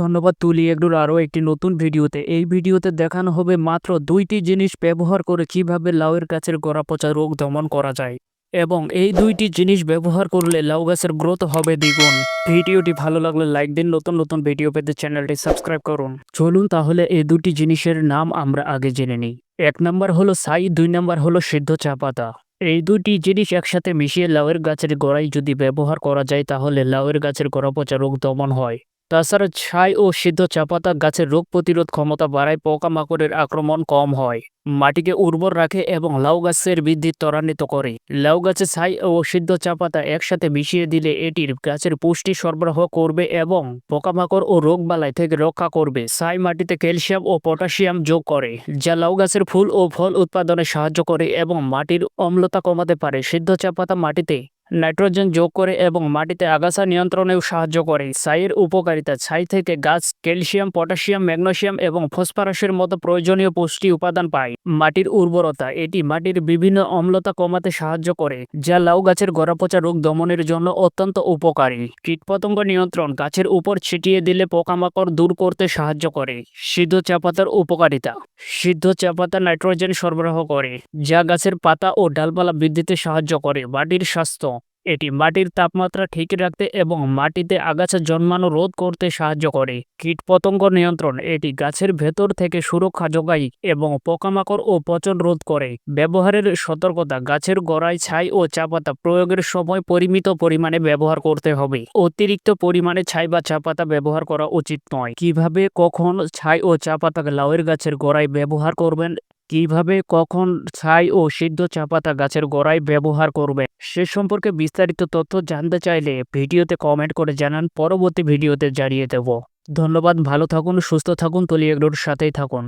ধন্যবাদ তুলি এগুলোর আরও একটি নতুন ভিডিওতে। এই ভিডিওতে দেখানো হবে মাত্র দুইটি জিনিস ব্যবহার করে কীভাবে লাউয়ের গাছের গোড়া পচা রোগ দমন করা যায় এবং এই দুইটি জিনিস ব্যবহার করলে লাউ গাছের গ্রোথ হবে দ্বিগুণ। ভিডিওটি ভালো লাগলে লাইক দিন, নতুন নতুন ভিডিও পেতে চ্যানেলটি সাবস্ক্রাইব করুন। চলুন তাহলে এই দুটি জিনিসের নাম আমরা আগে জেনে নিই। এক নম্বর হলো সাই, দুই নম্বর হলো সিদ্ধ চা পাতা। এই দুটি জিনিস একসাথে মিশিয়ে লাউয়ের গাছের গোড়ায় যদি ব্যবহার করা যায় তাহলে লাউয়ের গাছের গোড়া পচা রোগ দমন হয়। তাছাড়া ছাই ও সিদ্ধ চাপাতা গাছের রোগ প্রতিরোধ ক্ষমতা বাড়ায় পোকামাকড়ের আক্রমণ কম হয়। মাটিকে উর্বর রাখে এবং লাউ গাছের বৃদ্ধি ত্বরান্বিত করে। লাউ গাছে ছাই ও সিদ্ধ চাপাতা একসাথে মিশিয়ে দিলে এটির গাছের পুষ্টি সরবরাহ করবে এবং পোকামাকড় ও রোগবালাই থেকে রক্ষা করবে। ছাই মাটিতে ক্যালসিয়াম ও পটাশিয়াম যোগ করে, যা লাউ গাছের ফুল ও ফল উৎপাদনে সাহায্য করে এবং মাটির অম্লতা কমাতে পারে। সিদ্ধ চাপাতা মাটিতে নাইট্রোজেন যোগ করে এবং মাটিতে আগাছা নিয়ন্ত্রণেও সাহায্য করে। ছাইয়ের উপকারিতা, ছাই থেকে গাছ, ক্যালসিয়াম, পটাশিয়াম, ম্যাগনেসিয়াম এবং ফসফরাসের মতো প্রয়োজনীয় পুষ্টি উপাদান পায়। মাটির উর্বরতা, এটি মাটির বিভিন্ন অম্লতা কমাতে সাহায্য করে, যা লাউ গাছের গোড়াপচা রোগ দমনের জন্য অত্যন্ত উপকারী। কীটপতঙ্গ নিয়ন্ত্রণ, গাছের উপর ছিটিয়ে দিলে পোকামাকড় দূর করতে সাহায্য করে। সিদ্ধ চা পাতার উপকারিতা, সিদ্ধ চা পাতা নাইট্রোজেন সরবরাহ করে, যা গাছের পাতা ও ডালপালা বৃদ্ধিতে সাহায্য করে, মাটির স্বাস্থ্য। এটি মাটির তাপমাত্রা ঠিক রাখতে এবং মাটিতে আগাছা জন্মানো রোধ করতে সাহায্য করে। কীটপতঙ্গ নিয়ন্ত্রণ এটি গাছের ভেতর থেকে সুরক্ষা যোগায় এবং পোকামাকড় ও পচন রোধ করে। ব্যবহারের সতর্কতা গাছের গোড়ায় ছাই ও চা পাতা প্রয়োগের সময় পরিমিত পরিমাণে ব্যবহার করতে হবে। অতিরিক্ত পরিমাণে ছাই বা চা পাতা ব্যবহার করা উচিত নয়। কীভাবে, কখন ছাই ও চা পাতা লাউয়ের গাছের গোড়ায় ব্যবহার করবেন কীভাবে, কখন ছাই ও সিদ্ধ চাপাতা গাছের গোড়ায় ব্যবহার করবে, সে সম্পর্কে বিস্তারিত তথ্য জানতে চাইলে ভিডিওতে কমেন্ট করে জানান, পরবর্তী ভিডিওতে জানিয়ে দেব। ধন্যবাদ, ভালো থাকুন, সুস্থ থাকুন তলিয়াগুলোর সাথেই থাকুন।